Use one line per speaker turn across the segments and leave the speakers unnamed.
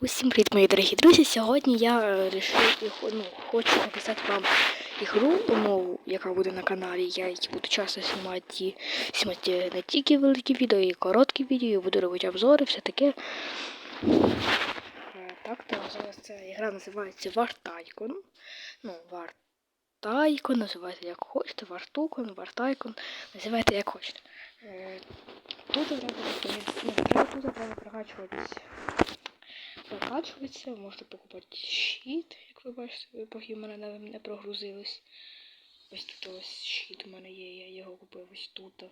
Усім привіт, мої дорогі друзі. Сьогодні я е, рішив ну, хочу написати вам ігру нову, яка буде на каналі. Я її буду часто знімати, знімати не тільки великі відео, і короткі відео, і буду робити обзори, все таке. Е, Так, то зараз ця ігра називається Tycoon. Ну, Tycoon, називайте як хочете, War Tycoon, називайте як хочете. Е, Тут треба, тут треба прокачується, можете покупати щит, як ви бачите, поки в мене не, прогрузились. Ось тут ось щит у мене є, я його купив ось тут.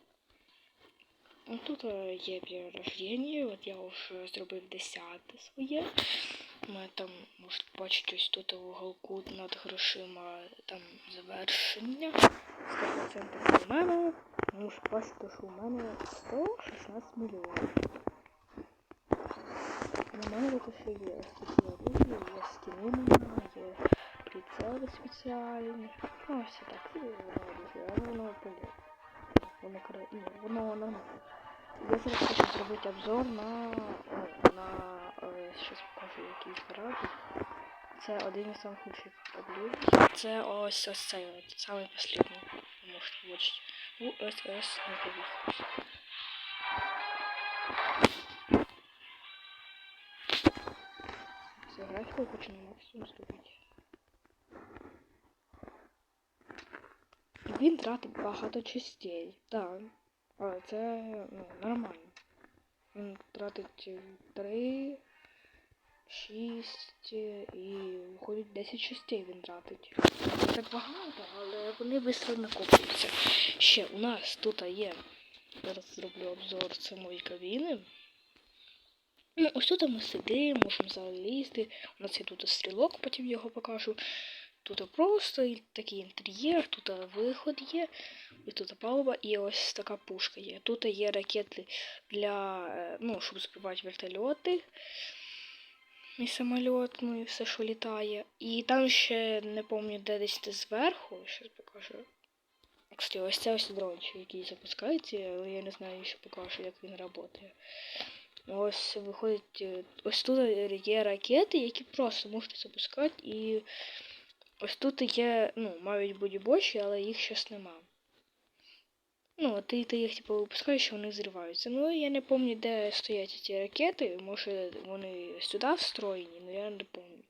Ну, Тут е, є перерождення, от я вже зробив 10 своє. Мене там, можете бачити, ось тут у уголку над грошима там завершення. 100% у мене. Можете бачити, що у мене 116 мільйонів. У мене тут ще є оружия, є скіни на є прицели спеціальні. Ну, все так, і оружие, але воно поле. Воно. Ні, воно нормально. Я зараз хочу зробити обзор на, ну, на, е, щас покажу якийсь градус. Це один із самих лучших облюдів. Це ось ось цей, самий последний. Ви можете бачити. УСС не Все, графіку хочу на максимум зробити. Він тратить багато частей, так. Але це ну, нормально. Він тратить 3, 6 і виходить 10 частей він тратить. Так багато, але вони швидко накопуються. Ще у нас тут є. Зараз зроблю обзор самої кабіни. Ну, ось тут ми сидимо, можемо залізти. У нас є тут стрілок, потім його покажу. Тут просто такий інтер'єр, тут виход є, і тут палуба, і ось така пушка є. Тут є ракети для, е, ну, щоб збивати вертольоти і самоліт, ну і все, що літає. І там ще не пам'ятаю, де десь це зверху, зараз покажу. Кстати, ось це ось дрончик, який запускається, але я не знаю, ще покажу, як він працює. Ось виходить, е, ось тут є ракети, які просто можете запускати, і ось тут є, ну, мають бути більші, але їх зараз нема. Ну, ти, ти їх типу випускаєш, що вони зриваються. Ну, я не пам'ятаю, де стоять ці ракети. Може вони сюди встроєні, але я не пам'ятаю.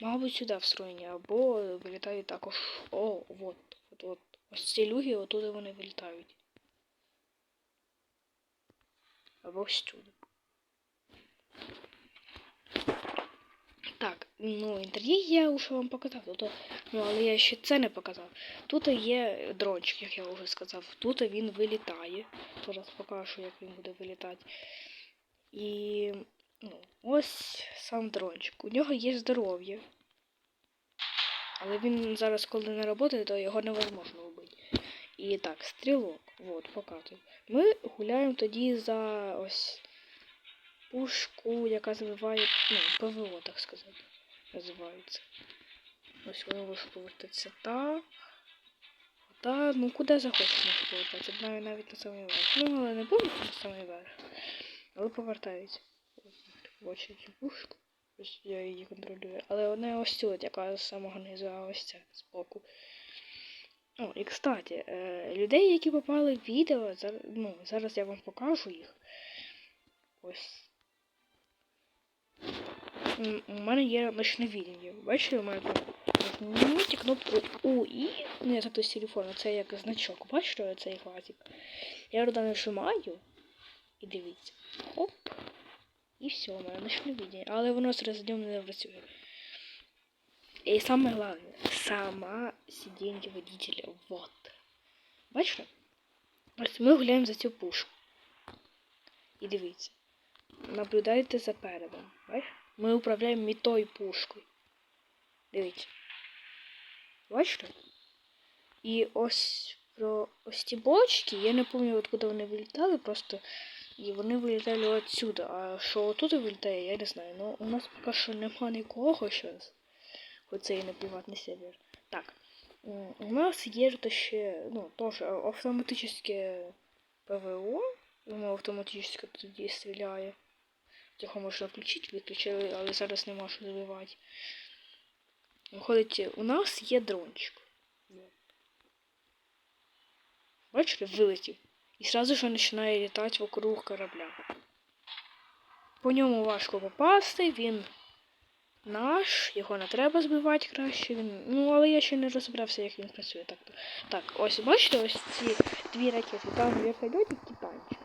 Мабуть, сюди встроєні, або вилітають також. О, от, от, от. Ось ці люги, отуди вони вилітають. Або сюди. Так, ну інтер'єр я вже вам показав, тут, ну але я ще це не показав. Тут є дрончик, як я вже сказав. Тут він вилітає. Зараз покажу, як він буде вилітати. І ну, ось сам дрончик. У нього є здоров'я. Але він зараз, коли не працює, то його невозможно вбити. І так, стрілок. От, показую. Ми гуляємо тоді за ось пушку, яка забиває, ну, ПВО, так сказати, називається. Ось воно може повертатися так. Та, ну куди захочеш може повертатися. Навіть навіть на самий верх. Ну, але не буде на самий верх. Але повертається. Бачите цю пушку. Ось я її контролюю. Але вона ось тут, яка самого низу, ось ця з боку. О, і кстати, е, людей, які попали в відео, зараз, ну, зараз я вам покажу їх. Ось У мене є ночне відіння. Бачите, у мене тут кнопку У і не це з телефону, це як значок. Бачите цей глазик? Я туди нажимаю і дивіться. Оп. І все, у мене ночне відіння. Але воно зараз днем не працює. І саме головне, сама сидіння водителя. Вот. Бачите? Ось ми гуляємо за цю пушку. І дивіться. Наблюдайте за передом. Бачите? Ми управляємо мітою пушкою. Дивіться. Бачите? І ось про ось ці бочки, я не пам'ятаю, откуда вони вилітали, просто і вони вилітали отсюди. А що отут вилітає, я не знаю. Ну у нас поки що нема нікого зараз. Оце і не приватний сервер. Так. У нас є ще, ну, теж автоматичне ПВО. Воно автоматично тоді стріляє. Його можна включити, виключили, але зараз нема що забивати. Виходить, у нас є дрончик. Бачите, вилетів. І сразу же починає літати вокруг корабля. По ньому важко попасти, він наш, його не треба збивати краще. Він... Ну, але я ще не розібрався, як він працює. Так, так ось бачите, ось ці дві ракети. Там вертольотик і танчик.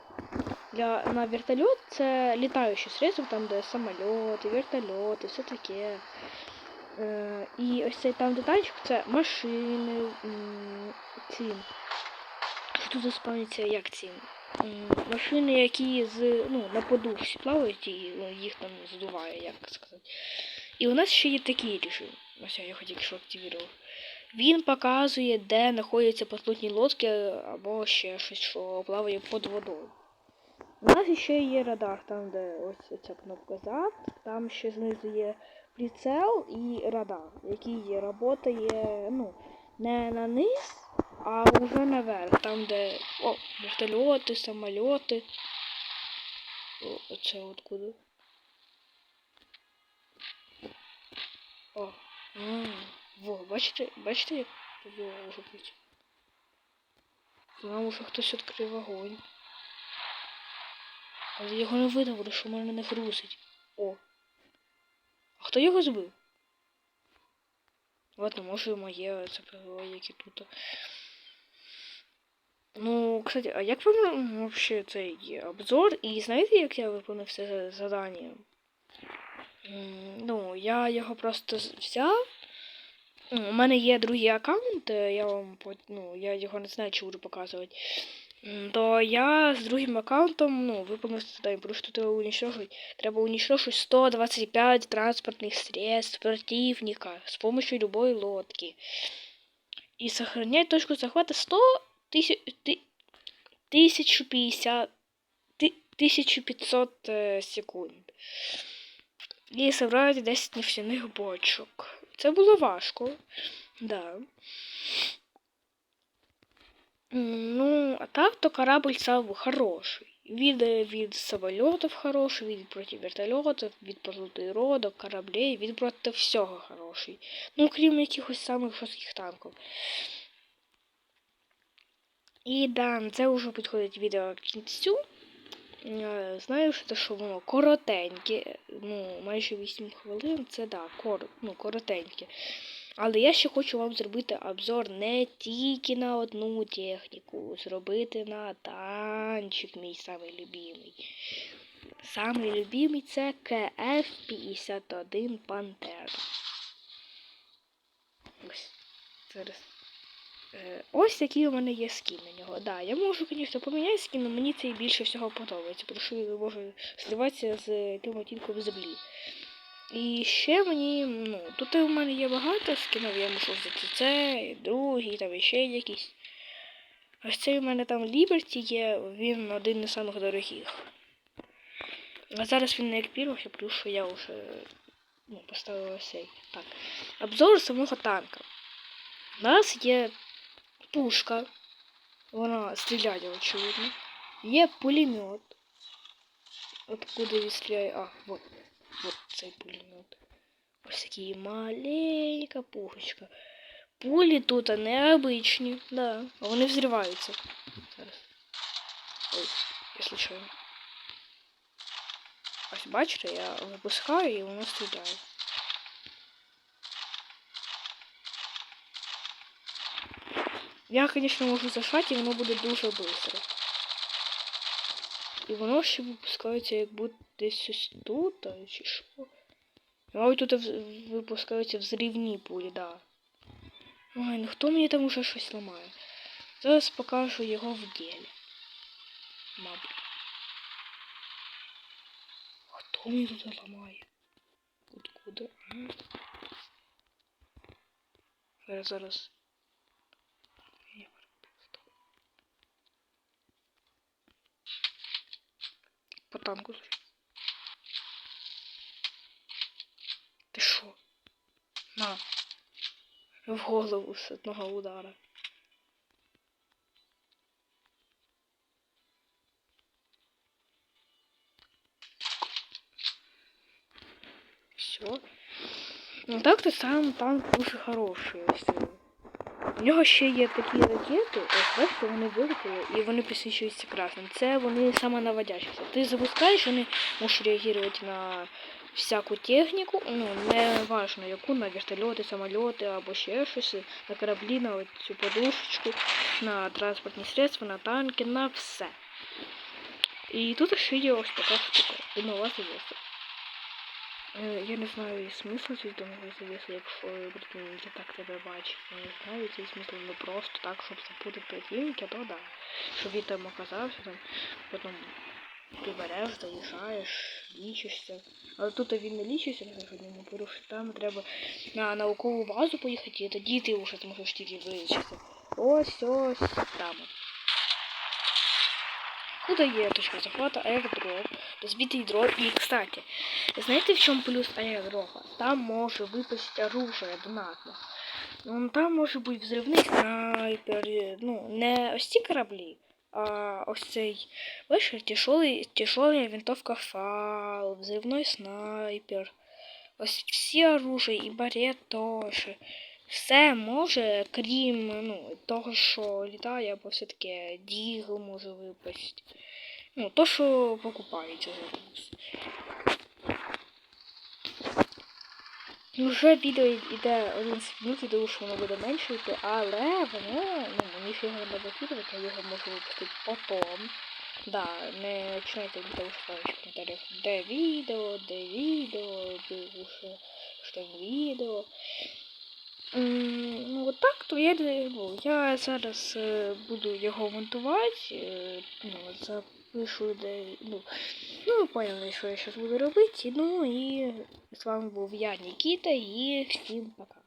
Для, на вертольот це літаючі средства, там де самольоти, вертольоти, все таке. Е, і ось цей там де танчик це машини, ці. Що тут заспавняться, як ці? Машини, які з, ну, на подушці плавають і ну, їх там здуває, як сказати. І у нас ще є такий режим. Ось я його що активував. Він показує, де знаходяться підплотні лодки або ще щось, що плаває під водою. У нас ще є радар, там, де ось ця кнопка зад, там ще знизу є прицел і радар, який працює ну, не на низ, а вже наверх, там, де о, вертольоти, самольоти. О, оце откуда. О, во, бачите, бачите, як повіло вже? Нам уже хтось відкрив вогонь. Але його не видно, буде, що мене не грузить. О. А хто його збив? Ладно, може моє це ПВО, які тут. Ну, кстати, а як вам вообще цей обзор? І знаєте, як я виконав це за- завдання? Ну, я його просто взяв. Ну, У мене є другий аккаунт, е, я вам ну, я його не знаю, чи буду показувати М, То я з другим аккаунтом, ну, выполнил задание, потому что треба уничтожить, треба уничтожить 125 транспортных средств противника с помощью любой лодки. И сохранять точку захвата 100 тысяч, ты, 1050, ты- 1500 э, секунд. І собрати 10 нефтяних бочок. Це було важко. Да. Ну, а так то корабль став хороший. Від, е, від самольотів хороший, від проти вертольотів, від проти родок, кораблей, від проти всього хороший. Ну, крім якихось самих жорстких танків. І да, це вже підходить відео к кінцю. Е, Знаю, що те, що воно коротеньке, ну, майже 8 хвилин, це да, кор, ну, коротеньке. Але я ще хочу вам зробити обзор не тільки на одну техніку, зробити на танчик мій самий любимий. Самий любимий це КФ-51 Пантера. Ось. Зараз. Е, ось такий у мене є скін на нього. Да, я можу, звісно, поміняти скін, але мені цей більше всього подобається, тому що він може зливатися з тим в землі. І ще мені, ну, тут у мене є багато скінів, я можу взяти цей, другий, там іще якісь. Ось цей у мене там Liberty є, він один із самих дорогих. А зараз він не екпірувався, тому що я вже ну, поставила цей. Так. Обзор самого танка. У нас є пушка. Вона стріляє, очевидно. Є пулемет. Откуда він стріляє? А, вот. Вот цей пулемет. Ось такий маленька пушечка. Пулі тут необичні, да. А вони взриваються. Зараз. Ой, я случайно. Ось бачите, я випускаю і воно стріляє. Я, конечно, можу зажати, і воно буде дуже швидко. І воно ще випускається як будто десь ось тут, чи що. Мабуть, тут випускаються взривні пулі, да. Ой, ну хто мені там уже щось ламає? Зараз покажу його в ділі. Мабуть. Хто мені тут ламає? Откуда? Зараз, зараз. По танку. Ти що? На. В голову з одного удара. Все. Ну так то сам танк дуже хороший. Ось. У нього ще є такі ракети, ось бачите, вони вилетіли і вони підсвічуються красним. Це вони саме самонаводящіся. Ти запускаєш, вони можуть реагувати на всяку техніку, ну, не важно яку, на вертольоти, самольоти або ще щось, на кораблі, на цю подушечку, на транспортні средства, на танки, на все. І тут ще є ось така штука. Димова завіса. Е, Я не знаю і смисл цієї димової завіси, якщо противники так тебе бачать. Я не знаю цей смисл, ну просто так, щоб запутати противника, то да. Щоб він там оказався, там, потім ти береш, заїжджаєш. Але тут він не лічиться, взагалі, не порушить. Там треба на наукову базу поїхати, і тоді ти вже зможеш тільки вилічитися. Ось ось там. Тут є точка захвату, аеродроп, розбитий дрон. І, кстати, знаєте, в чому плюс аеродропа? Там може випустити оружие донатно. Ну, там може бути взривний снайпер, ну, не ось ці кораблі, а ось цей, бачиш, тяжелая винтовка фал, взривний снайпер. Ось всі оружия і барет теж. Все може, крім ну, того, що літає, або все-таки дігл може випасть. Ну, то, що покупається за плюс. Ну, Вже відео йде 11 минут, думаю, що воно буде менше йти, але воно, ну, мені ще його не закидувати, я його можу випустити потом. Да, не починайте від того, що в коментарях, де відео, де відео, де що, що відео. Ну, от так, то я, я зараз е, буду його монтувати, е, ну, запишу, де, ну, ну, поняли, що я зараз буду робити, ну, і з вами був я, Нікіта, і всім пока.